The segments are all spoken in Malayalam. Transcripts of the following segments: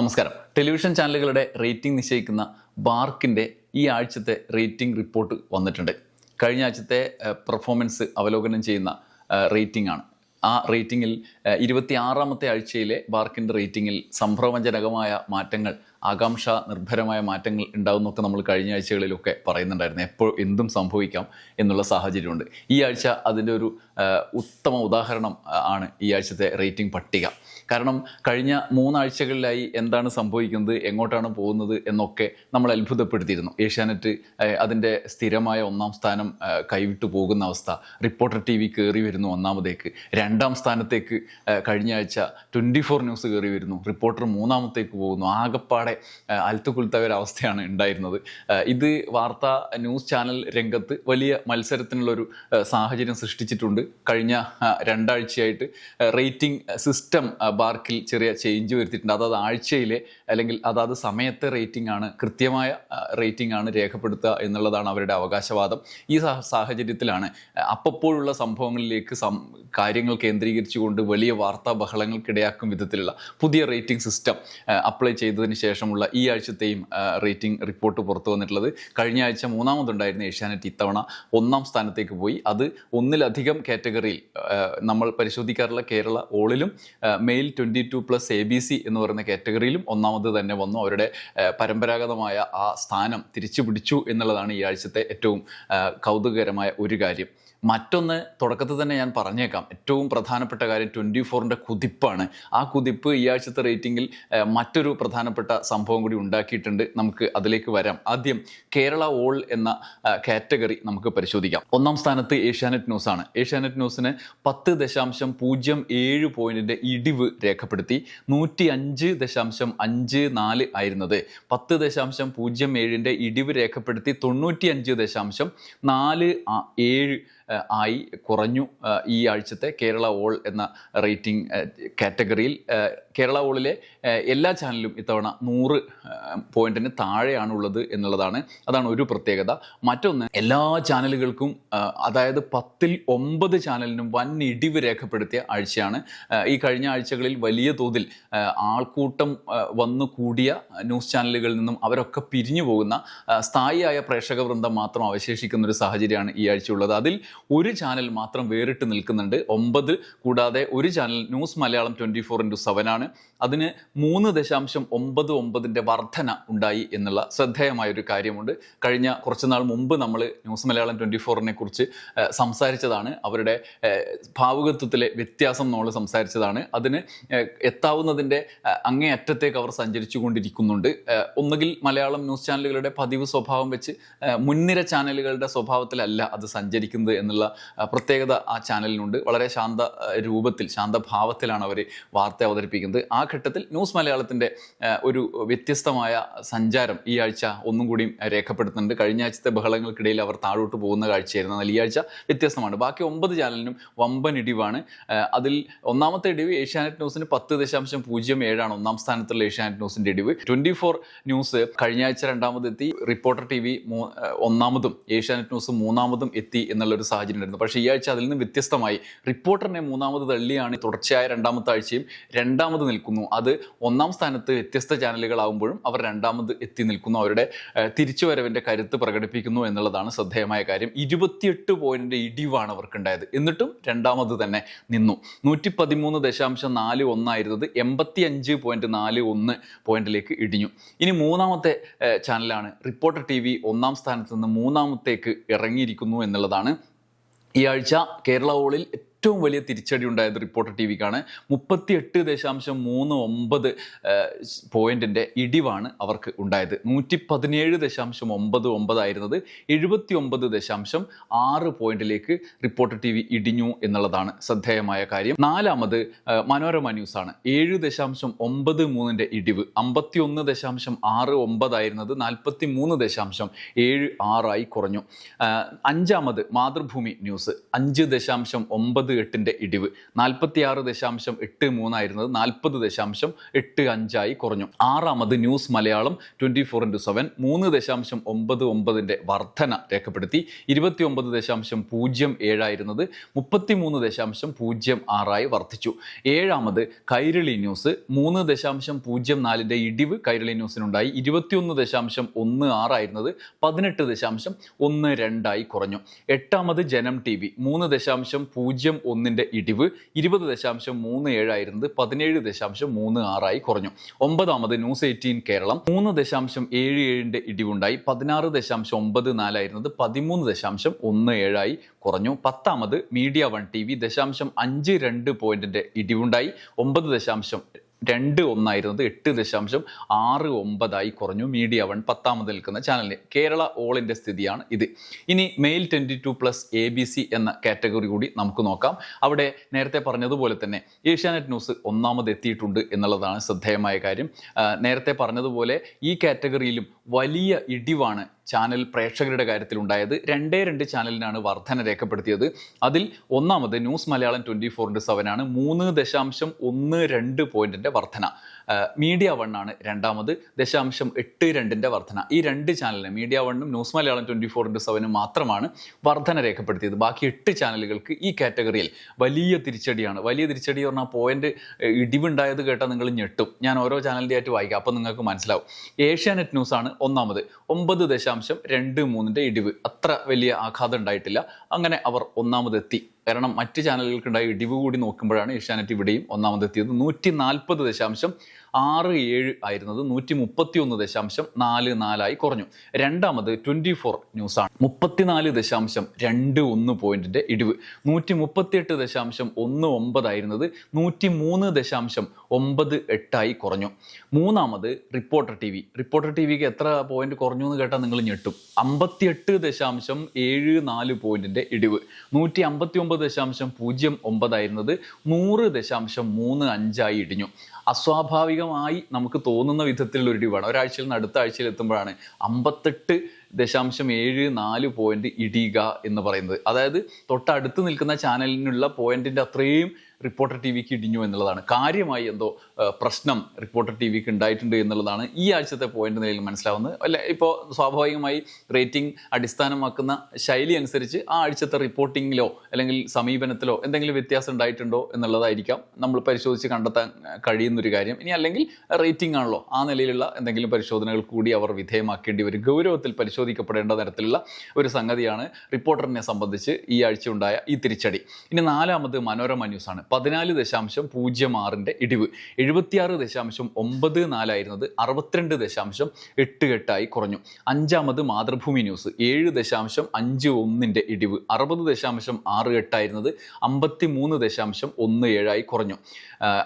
നമസ്കാരം. ടെലിവിഷൻ ചാനലുകളുടെ റേറ്റിംഗ് നിശ്ചയിക്കുന്ന ബാർക്കിന്റെ ഈ ആഴ്ചത്തെ റേറ്റിംഗ് റിപ്പോർട്ട് വന്നിട്ടുണ്ട്. കഴിഞ്ഞ ആഴ്ചത്തെ പെർഫോമൻസ് അവലോകനം ചെയ്യുന്ന റേറ്റിംഗ് ആണ് ആ റേറ്റിംഗിൽ ഇരുപത്തി ആറാമത്തെ ആഴ്ചയിലെ ബാർക്കിന്റെ റേറ്റിംഗിൽ സംഭ്രമജനകമായ മാറ്റങ്ങൾ ആകാംക്ഷ നിർഭരമായ മാറ്റങ്ങൾ ഉണ്ടാവുന്നൊക്കെ നമ്മൾ കഴിഞ്ഞ ആഴ്ചകളിലൊക്കെ പറയുന്നുണ്ടായിരുന്നു. എപ്പോൾ എന്തും സംഭവിക്കാം എന്നുള്ള സാഹചര്യമുണ്ട്. ഈ ആഴ്ച അതിന്റെ ഒരു ഉത്തമ ഉദാഹരണം ആണ് ഈ ആഴ്ചത്തെ റേറ്റിംഗ് പട്ടിക. കാരണം കഴിഞ്ഞ മൂന്നാഴ്ചകളിലായി എന്താണ് സംഭവിക്കുന്നത് എങ്ങോട്ടാണ് പോകുന്നത് എന്നൊക്കെ നമ്മൾ അത്ഭുതപ്പെടുത്തിയിരുന്നു. ഏഷ്യാനെറ്റ് അതിന്റെ സ്ഥിരമായ ഒന്നാം സ്ഥാനം കൈവിട്ടു പോകുന്ന അവസ്ഥ. റിപ്പോർട്ടർ ടി വി കയറി വരുന്നു ഒന്നാമതേക്ക്. രണ്ടാം സ്ഥാനത്തേക്ക് കഴിഞ്ഞ ആഴ്ച ട്വന്റി ഫോർ ന്യൂസ് കയറി വരുന്നു. റിപ്പോർട്ടർ മൂന്നാമത്തേക്ക് പോകുന്നു. ആകപ്പാടെ ഏഹ്, അൽത്തുകുൽത്ത ഒരു അവസ്ഥയാണ് ഉണ്ടായിരുന്നത്. ഇത് വാർത്താ ന്യൂസ് ചാനൽ രംഗത്ത് വലിയ മത്സരത്തിനുള്ളൊരു സാഹചര്യം സൃഷ്ടിച്ചിട്ടുണ്ട്. കഴിഞ്ഞ രണ്ടാഴ്ചയായിട്ട് റേറ്റിംഗ് സിസ്റ്റം ബാർക്കിൽ ചെറിയ ചേഞ്ച് വരുത്തിയിട്ടുണ്ട്. അതായത് ആഴ്ചയിലെ അല്ലെങ്കിൽ അതാത് സമയത്തെ റേറ്റിംഗ് ആണ് കൃത്യമായ റേറ്റിംഗ് ആണ് രേഖപ്പെടുത്തുക എന്നുള്ളതാണ് അവരുടെ അവകാശവാദം. ഈ സാഹചര്യത്തിലാണ് അപ്പപ്പോഴുള്ള സംഭവങ്ങളിലേക്ക് കാര്യങ്ങൾ കേന്ദ്രീകരിച്ചുകൊണ്ട് വലിയ വാർത്താ ബഹളങ്ങൾക്കിടയാക്കും വിധത്തിലുള്ള പുതിയ റേറ്റിംഗ് സിസ്റ്റം അപ്ലൈ ചെയ്തതിന് ശേഷമുള്ള ഈ ആഴ്ചത്തെയും റേറ്റിംഗ് റിപ്പോർട്ട് പുറത്തു വന്നിട്ടുള്ളത്. കഴിഞ്ഞ ആഴ്ച മൂന്നാമതുണ്ടായിരുന്ന ഏഷ്യാനെറ്റ് ഇത്തവണ ഒന്നാം സ്ഥാനത്തേക്ക് പോയി. അത് ഒന്നിലധികം കാറ്റഗറിയിൽ നമ്മൾ പരിശോധിക്കാറുള്ള Kerala ഓളിലും male twenty two plus A B C എന്ന് പറയുന്ന കാറ്റഗറിയിലും ഒന്നാമത് തന്നെ വന്നു. അവരുടെ പരമ്പരാഗതമായ ആ സ്ഥാനം തിരിച്ചു പിടിച്ചു എന്നുള്ളതാണ് ഈ ആഴ്ചത്തെ ഏറ്റവും കൗതുകകരമായ ഒരു കാര്യം. മറ്റൊന്ന് തുടക്കത്തിൽ തന്നെ ഞാൻ പറഞ്ഞേക്കാം. ഏറ്റവും പ്രധാനപ്പെട്ട കാര്യം ട്വന്റി ഫോറിന്റെ കുതിപ്പാണ്. ആ കുതിപ്പ് ഈ ആഴ്ചത്തെ റേറ്റിംഗിൽ മറ്റൊരു പ്രധാനപ്പെട്ട സംഭവം കൂടി ഉണ്ടാക്കിയിട്ടുണ്ട്. നമുക്ക് അതിലേക്ക് വരാം. ആദ്യം കേരള ഓൾ എന്ന കാറ്റഗറി നമുക്ക് പരിശോധിക്കാം. ഒന്നാം സ്ഥാനത്ത് ഏഷ്യാനെറ്റ് ന്യൂസ് ആണ് ഏഷ്യാനെറ്റ് ന്യൂസിന് പത്ത് ദശാംശം പൂജ്യം ഏഴ് പോയിന്റിന്റെ ഇടിവ് രേഖപ്പെടുത്തി നൂറ്റി അഞ്ച് ദശാംശം അഞ്ച് നാല് ആയിരുന്നത്. പത്ത് ദശാംശം പൂജ്യം ഏഴിന്റെ ഇടിവ് രേഖപ്പെടുത്തി തൊണ്ണൂറ്റി അഞ്ച് ദശാംശം നാല് ഏഴ് ആയി കുറഞ്ഞു ഈ ആഴ്ചത്തെ കേരള ഓൾ എന്ന റേറ്റിംഗ് കാറ്റഗറിയിൽ കേരള ഓളിലെ എല്ലാ ചാനലും ഇത്തവണ നൂറ് പോയിന്റിന് താഴെയാണ് ഉള്ളത് എന്നുള്ളതാണ്. അതാണ് ഒരു പ്രത്യേകത. മറ്റൊന്ന് എല്ലാ ചാനലുകൾക്കും അതായത് പത്തിൽ ഒമ്പത് ചാനലിനും വൻ ഇടിവ് രേഖപ്പെടുത്തിയ ആഴ്ചയാണ്. ഈ കഴിഞ്ഞ ആഴ്ചകളിൽ വലിയ തോതിൽ ആൾക്കൂട്ടം വന്നു കൂടിയ ന്യൂസ് ചാനലുകളിൽ നിന്നും അവരൊക്കെ പിരിഞ്ഞു പോകുന്ന സ്ഥായിയായ പ്രേക്ഷക വൃന്ദം മാത്രം അവശേഷിക്കുന്ന ഒരു സാഹചര്യമാണ് ഈ ആഴ്ച ഉള്ളത് അതിൽ ഒരു ചാനൽ മാത്രം വേറിട്ട് നിൽക്കുന്നുണ്ട്. ഒമ്പത് കൂടാതെ ഒരു channel news Malayalam twenty four into seven ആണ്. അതിന് മൂന്ന് ദശാംശം ഒമ്പത് ഒമ്പതിന്റെ വർധന ഉണ്ടായി എന്നുള്ള ശ്രദ്ധേയമായൊരു കാര്യമുണ്ട്. കഴിഞ്ഞ കുറച്ച് നാൾ മുമ്പ് നമ്മൾ ന്യൂസ് മലയാളം ട്വന്റി ഫോറിനെ കുറിച്ച് സംസാരിച്ചതാണ്. അവരുടെ ഭാവുകത്വത്തിലെ വ്യത്യാസം നമ്മൾ സംസാരിച്ചതാണ്. അതിന് എത്താവുന്നതിന്റെ അങ്ങേയറ്റത്തേക്ക് അവർ സഞ്ചരിച്ചു കൊണ്ടിരിക്കുന്നുണ്ട് ഒന്നുകിൽ മലയാളം ന്യൂസ് ചാനലുകളുടെ പതിവ് സ്വഭാവം വെച്ച് മുൻനിര ചാനലുകളുടെ സ്വഭാവത്തിലല്ല അത് സഞ്ചരിക്കുന്നത് എന്നുള്ള പ്രത്യേകത ആ ചാനലിനുണ്ട്. വളരെ ശാന്ത രൂപത്തിൽ ശാന്തഭാവത്തിലാണ് അവർ വാർത്ത അവതരിപ്പിക്കുന്നത്. ആ ഘട്ടത്തിൽ ന്യൂസ് മലയാളത്തിന്റെ ഒരു വ്യത്യസ്തമായ സഞ്ചാരം ഈ ആഴ്ച ഒന്നും കൂടി രേഖപ്പെടുത്തുന്നുണ്ട്. കഴിഞ്ഞ ആഴ്ചത്തെ ബഹളങ്ങൾക്കിടയിൽ അവർ താഴോട്ട് പോകുന്ന കാഴ്ചയായിരുന്നു. എന്നാൽ ഈ ആഴ്ച വ്യത്യസ്തമാണ്. ബാക്കി ഒമ്പത് ചാനലിനും വമ്പൻ ഇടിവാണ്. അതിൽ ഒന്നാമത്തെ ഇടിവ് ഏഷ്യാനെറ്റ് ന്യൂസിന് പത്ത് ദശാംശം പൂജ്യം ഏഴാണ് ഒന്നാം സ്ഥാനത്തുള്ള ഏഷ്യാനെറ്റ് ന്യൂസിന്റെ ഇടിവ്. ട്വന്റി ഫോർ ന്യൂസ് കഴിഞ്ഞ ആഴ്ച രണ്ടാമതെത്തി റിപ്പോർട്ടർ ടി വി ഒന്നാമതും ഏഷ്യാനെറ്റ് ന്യൂസ് മൂന്നാമതും എത്തി എന്നുള്ളൊരു സാഹചര്യം ഉണ്ടായിരുന്നു. പക്ഷേ ഈ ആഴ്ച അതിൽ നിന്ന് വ്യത്യസ്തമായി റിപ്പോർട്ടറിനെ മൂന്നാമത് തള്ളിയാണ്. തുടർച്ചയായ രണ്ടാമത്തെ ആഴ്ചയും രണ്ടാമത് നിൽക്കുന്നു. അത് ഒന്നാം സ്ഥാനത്ത് വ്യത്യസ്ത ചാനലുകളാകുമ്പോഴും അവർ രണ്ടാമത് എത്തി നിൽക്കുന്നു. അവരുടെ തിരിച്ചുവരവിന്റെ കരുത്ത് പ്രകടിപ്പിക്കുന്നു എന്നുള്ളതാണ് ശ്രദ്ധേയമായ കാര്യം. ഇരുപത്തിയെട്ട് പോയിന്റ് ഇടിവാണ് അവർക്കുണ്ടായത്. എന്നിട്ടും രണ്ടാമത് തന്നെ നിന്നു. നൂറ്റി പതിമൂന്ന് ദശാംശം നാല് ഒന്നായിരുന്നത് എൺപത്തി അഞ്ച് പോയിന്റ് നാല് ഒന്ന് പോയിന്റിലേക്ക് ഇടിഞ്ഞു. ഇനി മൂന്നാമത്തെ ചാനലാണ് റിപ്പോർട്ടർ ടി വി ഒന്നാം സ്ഥാനത്ത് നിന്ന് മൂന്നാമത്തേക്ക് ഇറങ്ങിയിരിക്കുന്നു എന്നുള്ളതാണ്. ഈ ആഴ്ച കേരള ഓളിൽ ഏറ്റവും വലിയ തിരിച്ചടി ഉണ്ടായത് റിപ്പോർട്ടർ ടി വിക്കാണ് മുപ്പത്തിയെട്ട് ദശാംശം മൂന്ന് ഒമ്പത് പോയിന്റിന്റെ ഇടിവാണ് അവർക്ക് ഉണ്ടായത്. നൂറ്റി പതിനേഴ് ദശാംശം ഒമ്പത് ഒമ്പതായിരുന്നത് എഴുപത്തി ഒമ്പത് ദശാംശം ആറ് പോയിന്റിലേക്ക് റിപ്പോർട്ടർ ടി വി ഇടിഞ്ഞു എന്നുള്ളതാണ് ശ്രദ്ധേയമായ കാര്യം. നാലാമത് മനോരമ ന്യൂസ് ആണ് ഏഴ് ദശാംശം ഒമ്പത് മൂന്നിന്റെ ഇടിവ് അമ്പത്തി ഒന്ന് ദശാംശം ആറ് ഒമ്പതായിരുന്നത് നാൽപ്പത്തി മൂന്ന് ദശാംശം ഏഴ് ആറായി കുറഞ്ഞു. അഞ്ചാമത് മാതൃഭൂമി ന്യൂസ്. അഞ്ച് ദശാംശം ഒമ്പത് ഒമ്പത് എട്ടിന്റെ ഇടിവ്. നാൽപ്പത്തി ആറ് ദശാംശം എട്ട് മൂന്നായിരുന്നത് നാൽപ്പത് ദശാംശം എട്ട് അഞ്ചായി കുറഞ്ഞു. ആറാമത് news Malayalam twenty four into seven. മൂന്ന് ദശാംശം ഒമ്പത് ഒമ്പതിന്റെ വർധന രേഖപ്പെടുത്തി. ഇരുപത്തി ഒമ്പത് ദശാംശം പൂജ്യം ഏഴായിരുന്നത് മുപ്പത്തി മൂന്ന് ദശാംശം പൂജ്യം ആറായി വർദ്ധിച്ചു ഏഴാമത് കൈരളി ന്യൂസ്. മൂന്ന് ദശാംശം പൂജ്യം നാലിന്റെ ഇടിവ് കൈരളി ന്യൂസിനുണ്ടായി. ഇരുപത്തിയൊന്ന് ദശാംശം ഒന്ന് ആറായിരുന്നത് പതിനെട്ട് ദശാംശം ഒന്ന് രണ്ടായി കുറഞ്ഞു. എട്ടാമത് ജനം ടി വി. മൂന്ന് ദശാംശം പൂജ്യം ഒന്നിന്റെ ഇടിവ് ഇരുപത് ദശാംശം മൂന്ന് ഏഴായിരുന്നത് പതിനേഴ് ദശാംശം മൂന്ന് ആറായി കുറഞ്ഞു. ഒമ്പതാമത് ന്യൂസ് എയ്റ്റീൻ കേരളം. മൂന്ന് ദശാംശം ഏഴ് ഏഴിന്റെ ഇടിവുണ്ടായി. പതിനാറ് ദശാംശം ഒമ്പത് നാലായിരുന്നത് പതിമൂന്ന് ദശാംശം ഒന്ന് ഏഴായി കുറഞ്ഞു. പത്താമത് മീഡിയ വൺ ടി വി ദശാംശം അഞ്ച് രണ്ട് പോയിന്റിന്റെ ഇടിവുണ്ടായി. ഒമ്പത് ദശാംശം രണ്ട് ഒന്നായിരുന്നത് എട്ട് ദശാംശം ആറ് ഒമ്പതായി കുറഞ്ഞു. മീഡിയ വൺ പത്താമത് നിൽക്കുന്ന ചാനലിന് കേരള ഓളിന്റെ സ്ഥിതിയാണ് ഇത്. ഇനി male twenty two plus A B C എന്ന കാറ്റഗറി കൂടി നമുക്ക് നോക്കാം. അവിടെ നേരത്തെ പറഞ്ഞതുപോലെ തന്നെ ഏഷ്യാനെറ്റ് ന്യൂസ് ഒന്നാമത് എത്തിയിട്ടുണ്ട് എന്നുള്ളതാണ് ശ്രദ്ധേയമായ കാര്യം. നേരത്തെ പറഞ്ഞതുപോലെ ഈ കാറ്റഗറിയിലും വലിയ ഇടിവാണ് ചാനൽ പ്രേക്ഷകരുടെ കാര്യത്തിൽ ഉണ്ടായത് രണ്ടേ രണ്ട് ചാനലിനാണ് വർധന രേഖപ്പെടുത്തിയത്. അതിൽ ഒന്നാമത് ന്യൂസ് മലയാളം ട്വന്റി ഫോറിന്റെ സെവനാണ്. മൂന്ന് ദശാംശം ഒന്ന് രണ്ട് പോയിന്റിന്റെ വർധന. മീഡിയ വൺ ആണ് രണ്ടാമത്. ദശാംശം എട്ട് രണ്ടിന്റെ വർധന. ഈ രണ്ട് ചാനലിന് മീഡിയ വണ്ണും news Malayalam twenty four into സെവനും മാത്രമാണ് വർധന രേഖപ്പെടുത്തിയത്. ബാക്കി എട്ട് ചാനലുകൾക്ക് ഈ കാറ്റഗറിയിൽ വലിയ തിരിച്ചടിയാണ്. വലിയ തിരിച്ചടി പറഞ്ഞാൽ പോയിന്റ് ഇടിവുണ്ടായത് കേട്ടാൽ നിങ്ങൾ ഞെട്ടും. ഞാൻ ഓരോ ചാനലിന്റെ ആയിട്ട് വായിക്കാം. അപ്പം നിങ്ങൾക്ക് മനസ്സിലാവും. ഏഷ്യാനെറ്റ് ന്യൂസ് ആണ് ഒന്നാമത്. ഒമ്പത് ദശാംശം രണ്ട് മൂന്നിന്റെ ഇടിവ്. അത്ര വലിയ ആഘാതം ഉണ്ടായിട്ടില്ല. അങ്ങനെ അവർ ഒന്നാമതെത്തി. കാരണം മറ്റ് ചാനലുകൾക്കുണ്ടായ ഇടിവ് കൂടി നോക്കുമ്പോഴാണ് ഏഷ്യാനെറ്റ് ഇവിടെയും ഒന്നാമതെത്തിയത്. നൂറ്റി നാൽപ്പത് ദശാംശം ആറ് ഏഴ് ആയിരുന്നത് നൂറ്റി മുപ്പത്തി ഒന്ന് ദശാംശം നാല് നാലായി കുറഞ്ഞു. രണ്ടാമത് ട്വന്റി ഫോർ ന്യൂസാണ്. മുപ്പത്തിനാല് ദശാംശം രണ്ട് ഒന്ന് പോയിന്റിന്റെ ഇടിവ്. നൂറ്റി മുപ്പത്തിയെട്ട് ദശാംശം ഒന്ന് ഒമ്പതായിരുന്നത് നൂറ്റി മൂന്ന് ദശാംശം ഒമ്പത് എട്ടായി കുറഞ്ഞു. മൂന്നാമത് reporter T V. Reporter T വിക്ക് എത്ര പോയിന്റ് കുറഞ്ഞു എന്ന് കേട്ടാൽ നിങ്ങൾ ഞെട്ടും. അമ്പത്തിയെട്ട് ദശാംശം ഏഴ് നാല് പോയിന്റിന്റെ ഇടിവ്. നൂറ്റി അമ്പത്തി ഒമ്പത് ദശാംശം പൂജ്യം ഒമ്പതായിരുന്നത് നൂറ് ദശാംശം മൂന്ന് അഞ്ചായി ഇടിഞ്ഞു. അസ്വാഭാവികമായി നമുക്ക് തോന്നുന്ന വിധത്തിലുള്ള ഒരു ഇടിവാണ് ഒരാഴ്ചയിൽ നിന്ന് അടുത്ത ആഴ്ചയിൽ എത്തുമ്പോഴാണ് അമ്പത്തെട്ട് ദശാംശം ഏഴ് നാല് പോയിന്റ് ഇടിയുക എന്ന് പറയുന്നത്. അതായത് തൊട്ടടുത്ത് നിൽക്കുന്ന ചാനലിനുള്ള പോയിന്റിന്റെ അത്രയും റിപ്പോർട്ടർ ടി വിക്ക് ഇടിഞ്ഞു എന്നുള്ളതാണ്. കാര്യമായി എന്തോ പ്രശ്നം റിപ്പോർട്ടർ ടി വിക്ക് ഉണ്ടായിട്ടുണ്ട് എന്നുള്ളതാണ് ഈ ആഴ്ചത്തെ പോയിന്റ് നിലയിൽ മനസ്സിലാവുന്നത്. അല്ല ഇപ്പോൾ സ്വാഭാവികമായി റേറ്റിംഗ് അടിസ്ഥാനമാക്കുന്ന ശൈലി അനുസരിച്ച് ആ ആഴ്ചത്തെ റിപ്പോർട്ടിങ്ങിലോ അല്ലെങ്കിൽ സമീപനത്തിലോ എന്തെങ്കിലും വ്യത്യാസം ഉണ്ടായിട്ടുണ്ടോ എന്നുള്ളതായിരിക്കാം നമ്മൾ പരിശോധിച്ച് കണ്ടെത്താൻ കഴിയുന്നൊരു കാര്യം. ഇനി അല്ലെങ്കിൽ റേറ്റിംഗ് ആണല്ലോ ആ നിലയിലുള്ള എന്തെങ്കിലും പരിശോധനകൾ കൂടി അവർ വിധേയമാക്കേണ്ടി വരും. ഗൗരവത്തിൽ പരിശോധിക്കപ്പെടേണ്ട തരത്തിലുള്ള ഒരു സംഗതിയാണ് റിപ്പോർട്ടറിനെ സംബന്ധിച്ച് ഈ ആഴ്ച ഉണ്ടായ ഈ തിരിച്ചടി. ഇനി നാലാമത് മനോരമ ന്യൂസാണ് പതിനാല് ദശാംശം പൂജ്യം ആറിന്റെ ഇടിവ്. എഴുപത്തിയാറ് ദശാംശം ഒമ്പത് നാലായിരുന്നത് അറുപത്തിരണ്ട് ദശാംശം എട്ട് എട്ടായി കുറഞ്ഞു. അഞ്ചാമത് മാതൃഭൂമി ന്യൂസ്. ഏഴ് ദശാംശം അഞ്ച് ഒന്നിന്റെ ഇടിവ്. അറുപത് ദശാംശം ആറ് എട്ടായിരുന്നത് അമ്പത്തി മൂന്ന് ദശാംശം ഒന്ന് ഏഴായി കുറഞ്ഞു.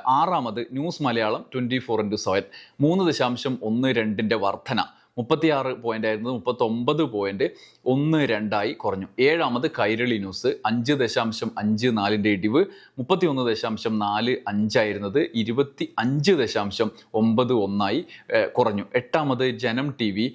ആറാമത് news Malayalam twenty four into seven. മൂന്ന് ദശാംശം ഒന്ന് രണ്ടിന്റെ വർധന. മുപ്പത്തിയാറ് പോയിന്റ് ആയിരുന്നത് മുപ്പത്തൊമ്പത് പോയിന്റ് ഒന്ന് രണ്ടായി കുറഞ്ഞു. ഏഴാമത് കൈരളി ന്യൂസ് അഞ്ച് ദശാംശം അഞ്ച് നാലിന്റെ ഇടിവ് മുപ്പത്തി ഒന്ന് ദശാംശം നാല് അഞ്ചായിരുന്നത് ഇരുപത്തി അഞ്ച് ദശാംശം ഒമ്പത് ഒന്നായി കുറഞ്ഞു. എട്ടാമത് ജനം ടി വി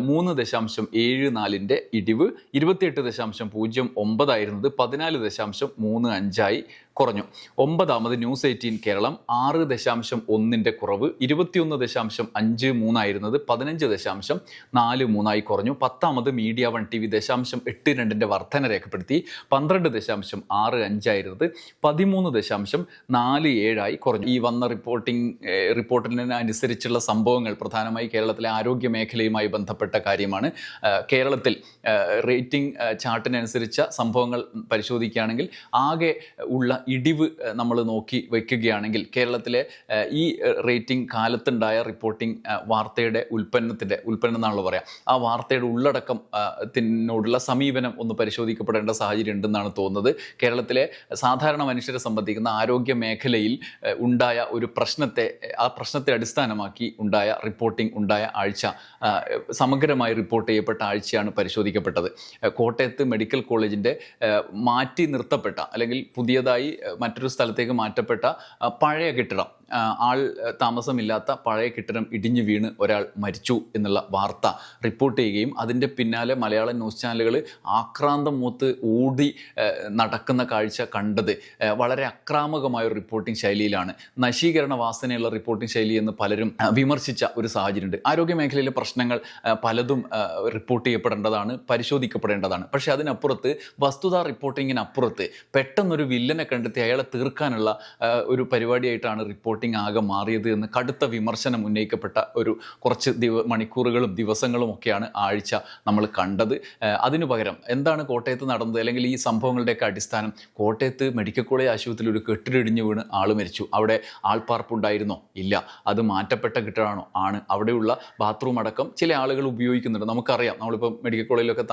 മൂന്ന് ദശാംശം ഏഴ് നാലിന്റെ ഇടിവ് ഇരുപത്തിയെട്ട് ദശാംശം പൂജ്യം ഒമ്പതായിരുന്നത് പതിനാല് ദശാംശം മൂന്ന് അഞ്ചായി കുറഞ്ഞു. ഒമ്പതാമത് ന്യൂസ് എയ്റ്റീൻ കേരളം ആറ് ദശാംശം ഒന്നിന്റെ കുറവ് ഇരുപത്തിയൊന്ന് ദശാംശം അഞ്ച് മൂന്നായിരുന്നത് പതിനഞ്ച് ദശാംശം നാല് മൂന്നായി കുറഞ്ഞു. പത്താമത് മീഡിയ വൺ വി ദശാംശം എട്ട് രണ്ടിന്റെ വർധന രേഖപ്പെടുത്തി. പന്ത്രണ്ട് ദശാംശം ആറ് അഞ്ചായിരുന്നത്. പതിമൂന്ന് ദശാംശം നാല് ഏഴായി കുറഞ്ഞു. ഈ വന്ന റിപ്പോർട്ടിംഗ് റിപ്പോർട്ടിനനുസരിച്ചുള്ള സംഭവങ്ങൾ പ്രധാനമായി കേരളത്തിലെ ആരോഗ്യ മേഖലയുമായി ബന്ധപ്പെട്ട കാര്യമാണ്. കേരളത്തിൽ റേറ്റിംഗ് ചാർട്ടിനനുസരിച്ച സംഭവങ്ങൾ പരിശോധിക്കുകയാണെങ്കിൽ ആകെ ഉള്ള ഇടിവ് നമ്മൾ നോക്കി വയ്ക്കുകയാണെങ്കിൽ കേരളത്തിലെ ഈ റേറ്റിംഗ് കാലത്തുണ്ടായ റിപ്പോർട്ടിംഗ് വാർത്തയുടെ ഉൽപ്പന്നത്തിന്റെ ഉൽപ്പന്നം എന്നാണല്ലോ പറയാം. ആ വാർത്തയുടെ ഉള്ളടക്കം ആ, ത്തിനോടുള്ള സമീപനം ഒന്ന് പരിശോധിക്കപ്പെടേണ്ട സാഹചര്യം ഉണ്ടെന്നാണ് തോന്നുന്നത്. കേരളത്തിലെ സാധാരണ മനുഷ്യരെ സംബന്ധിക്കുന്ന ആരോഗ്യ മേഖലയിൽ ഉണ്ടായ ഒരു പ്രശ്നത്തെ ആ പ്രശ്നത്തെ അടിസ്ഥാനമാക്കി ഉണ്ടായ റിപ്പോർട്ടിംഗ് ഉണ്ടായ ആഴ്ച സമഗ്രമായി റിപ്പോർട്ട് ചെയ്യപ്പെട്ട ആഴ്ചയാണ് പരിശോധിക്കപ്പെട്ടത്. കോട്ടയത്ത് മെഡിക്കൽ കോളേജിന്റെ മാറ്റി നിർത്തപ്പെട്ട അല്ലെങ്കിൽ പുതിയതായി മറ്റൊരു സ്ഥലത്തേക്ക് മാറ്റപ്പെട്ട പഴയ കെട്ടിടം ആൾ താമസമില്ലാത്ത പഴയ കെട്ടിടം ഇടിഞ്ഞു വീണ് ഒരാൾ മരിച്ചു എന്നുള്ള വാർത്ത റിപ്പോർട്ട് ചെയ്യുകയും അതിന്റെ പിന്നാലെ മലയാള ന്യൂസ് ചാനലുകൾ ആക്രാന്തം മൂത്ത് ഓടി നടക്കുന്ന കാഴ്ച കണ്ടത് വളരെ അക്രാമകമായ ഒരു റിപ്പോർട്ടിംഗ് ശൈലിയിലാണ്. നശീകരണ വാസനയുള്ള റിപ്പോർട്ടിംഗ് ശൈലി എന്ന് പലരും വിമർശിച്ച ഒരു സാഹചര്യമുണ്ട്. ആരോഗ്യ മേഖലയിലെ പ്രശ്നങ്ങൾ പലതും റിപ്പോർട്ട് ചെയ്യപ്പെടേണ്ടതാണ് പരിശോധിക്കപ്പെടേണ്ടതാണ്. പക്ഷേ അതിനപ്പുറത്ത് വസ്തുതാ റിപ്പോർട്ടിങ്ങിനപ്പുറത്ത് പെട്ടെന്നൊരു വില്ലനെ കണ്ടെത്തി അയാളെ തീർക്കാനുള്ള ഒരു പരിപാടിയായിട്ടാണ് റിപ്പോർട്ടിംഗ് ആകെ മാറിയത് എന്ന് കടുത്ത വിമർശനം ഉന്നയിക്കപ്പെട്ട ഒരു കുറച്ച് ദിവ മണിക്കൂറുകളും ദിവസങ്ങളും ഒക്കെയാണ് ആഴ്ച നമ്മൾ കണ്ടത്. അതിനു പകരം എന്താണ് കോട്ടയത്ത് നടന്നത്? അല്ലെങ്കിൽ ഈ സംഭവങ്ങളുടെയൊക്കെ അടിസ്ഥാനം കോട്ടയത്ത് മെഡിക്കൽ കോളേജ് ആശുപത്രിയിൽ ഒരു കെട്ടിടിടിഞ്ഞു വീണ് ആൾ മരിച്ചു. അവിടെ ആൾപ്പാർപ്പുണ്ടായിരുന്നോ? ഇല്ല. അത് മാറ്റപ്പെട്ട കെട്ടിടമാണോ? ആണ്. അവിടെയുള്ള ബാത്റൂം അടക്കം ചില ആളുകൾ ഉപയോഗിക്കുന്നുണ്ട്. നമുക്കറിയാം. നമ്മളിപ്പോൾ മെഡിക്കൽ കോളേജിലൊക്കെ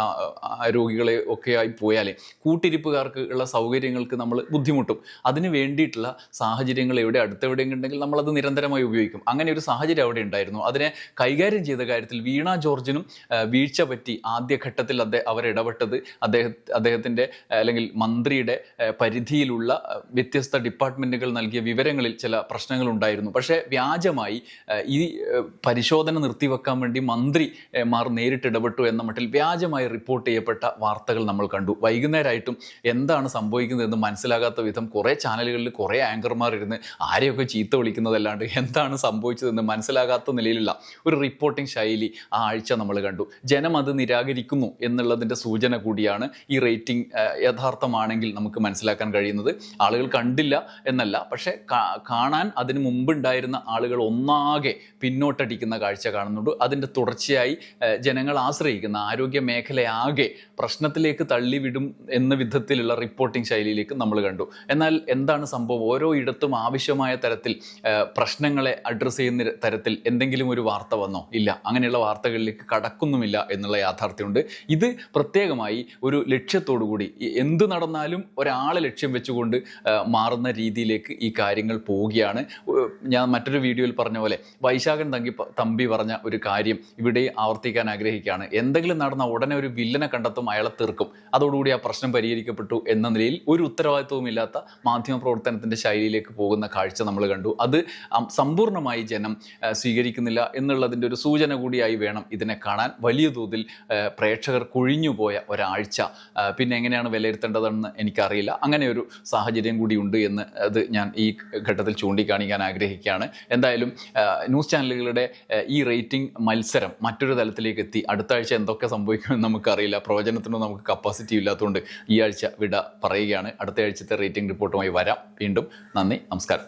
രോഗികളെ ഒക്കെ ആയി പോയാൽ കൂട്ടിരിപ്പുകാർക്ക് ഉള്ള സൗകര്യങ്ങൾക്ക് നമ്മൾ ബുദ്ധിമുട്ടും. അതിന് വേണ്ടിയിട്ടുള്ള സാഹചര്യങ്ങൾ എവിടെ? അടുത്തെവിടെയെങ്കിലും ഉണ്ടെങ്കിൽ നമ്മളത് നിരന്തരമായി ഉപയോഗിക്കും. അങ്ങനെ ഒരു സാഹചര്യം അവിടെ ഉണ്ടായിരുന്നു. അതിനെ കൈകാര്യം ചെയ്ത കാര്യത്തിൽ വീണ ജോർജിനും വീഴ്ച പറ്റി ആദ്യഘട്ടത്തിൽ അദ്ദേഹം അവർ ഇടപെട്ടത് അദ്ദേഹ അദ്ദേഹത്തിന്റെ അല്ലെങ്കിൽ മന്ത്രിയുടെ പരിധിയിലുള്ള വ്യത്യസ്ത ഡിപ്പാർട്ട്മെന്റുകൾ നൽകിയ വിവരങ്ങളിൽ ചില പ്രശ്നങ്ങൾ ഉണ്ടായിരുന്നു. പക്ഷേ വ്യാജമായി ഈ പരിശോധന നിർത്തിവെക്കാൻ വേണ്ടി മന്ത്രി മാർ നേരിട്ട് ഇടപെട്ടു എന്ന മട്ടിൽ വ്യാജമായി റിപ്പോർട്ട് ചെയ്യപ്പെട്ട വാർത്തകൾ നമ്മൾ കണ്ടു. വൈകുന്നേരമായിട്ടും എന്താണ് സംഭവിക്കുന്നതെന്ന് മനസ്സിലാകാത്ത വിധം കുറേ ചാനലുകളിൽ കുറേ ആങ്കർമാർ ഇരുന്ന് ആരെയൊക്കെ ചീത്ത വിളിക്കുന്നതല്ലാണ്ട് എന്താണ് സംഭവിച്ചതെന്ന് മനസ്സിലാകാത്ത നിലയിലുള്ള ഒരു റിപ്പോർട്ടിംഗ് ശൈലി ആ ആഴ്ച നമ്മൾ കണ്ടു. ജനം അത് നിരാകരിക്കുന്നു എന്നുള്ളതിന്റെ സൂചന കൂടിയാണ് ഈ റേറ്റിംഗ് യഥാർത്ഥമാണെങ്കിൽ നമുക്ക് മനസ്സിലാക്കാൻ കഴിയുന്നത്. ആളുകൾ കണ്ടില്ല എന്നല്ല പക്ഷേ കാണാൻ അതിന് മുമ്പുണ്ടായിരുന്ന ആളുകൾ ഒന്നാകെ പിന്നോട്ടടിക്കുന്ന കാഴ്ച കാണുന്നുണ്ട്. അതിന്റെ തുടർച്ചയായി ജനങ്ങൾ ആശ്രയിക്കുന്ന ആരോഗ്യ മേഖലയാകെ പ്രശ്നത്തിലേക്ക് തള്ളിവിടും എന്ന വിധത്തിലുള്ള റിപ്പോർട്ടിംഗ് ശൈലിയിലേക്ക് നമ്മൾ കണ്ടു. എന്നാൽ എന്താണ് സംഭവം? ഓരോ ഇടത്തും ആവശ്യമായ തരത്തിൽ പ്രശ്നങ്ങളെ അഡ്രസ്സ് ചെയ്യുന്ന തരത്തിൽ എന്തെങ്കിലും ഒരു വാർത്ത വന്നോ? ഇല്ല. അങ്ങനെയുള്ള വാർത്തകളിലേക്ക് കടക്കുന്നുമില്ല എന്നുള്ള യാഥാർത്ഥ്യമുണ്ട്. ഇത് പ്രത്യേകമായി ഒരു ലക്ഷ്യത്തോടു കൂടി എന്ത് നടന്നാലും ഒരാളെ ലക്ഷ്യം വെച്ചുകൊണ്ട് മാറുന്ന രീതിയിലേക്ക് ഈ കാര്യങ്ങൾ പോവുകയാണ്. ഞാൻ മറ്റൊരു വീഡിയോയിൽ പറഞ്ഞ പോലെ വൈശാഖൻ തങ്കി തമ്പി പറഞ്ഞ ഒരു കാര്യം ഇവിടെ ആവർത്തിക്കാൻ ആഗ്രഹിക്കുകയാണ്. എന്തെങ്കിലും നടന്ന ഉടനെ ഒരു വില്ലനെ കണ്ടെത്തും അയാളെ തീർക്കും. അതോടുകൂടി ആ പ്രശ്നം പരിഹരിക്കപ്പെട്ടു എന്ന നിലയിൽ ഒരു ഉത്തരവാദിത്വവും ഇല്ലാത്ത മാധ്യമ പ്രവർത്തനത്തിന്റെ ശൈലിയിലേക്ക് പോകുന്ന കാഴ്ച നമ്മൾ കണ്ടു. അത് സമ്പൂർണമായി സമ്പൂർണമായി ജനം സ്വീകരിക്കുന്നില്ല എന്നുള്ളതിന്റെ ഒരു സൂചന കൂടിയായി വേണം ഇതിനെ കാണാൻ. വലിയ തോതിൽ പ്രേക്ഷകർ കൊഴിഞ്ഞുപോയ ഒരാഴ്ച പിന്നെ എങ്ങനെയാണ് വിലയിരുത്തേണ്ടതെന്ന് എനിക്കറിയില്ല. അങ്ങനെ ഒരു സാഹചര്യം കൂടിയുണ്ട് എന്ന് അത് ഞാൻ ഈ ഘട്ടത്തിൽ ചൂണ്ടിക്കാണിക്കാൻ ആഗ്രഹിക്കുകയാണ്. എന്തായാലും ന്യൂസ് ചാനലുകളുടെ ഈ റേറ്റിംഗ് മത്സരം മറ്റൊരു തലത്തിലേക്ക് എത്തി. അടുത്ത ആഴ്ച എന്തൊക്കെ സംഭവിക്കുമെന്ന് നമുക്കറിയില്ല. പ്രവചനത്തിനൊന്നും നമുക്ക് കപ്പാസിറ്റി ഇല്ലാത്തതുകൊണ്ട് ഈ ആഴ്ച വിട പറയുകയാണ്. അടുത്ത ആഴ്ചത്തെ റേറ്റിംഗ് റിപ്പോർട്ടുമായി വരാം. വീണ്ടും നന്ദി നമസ്കാരം.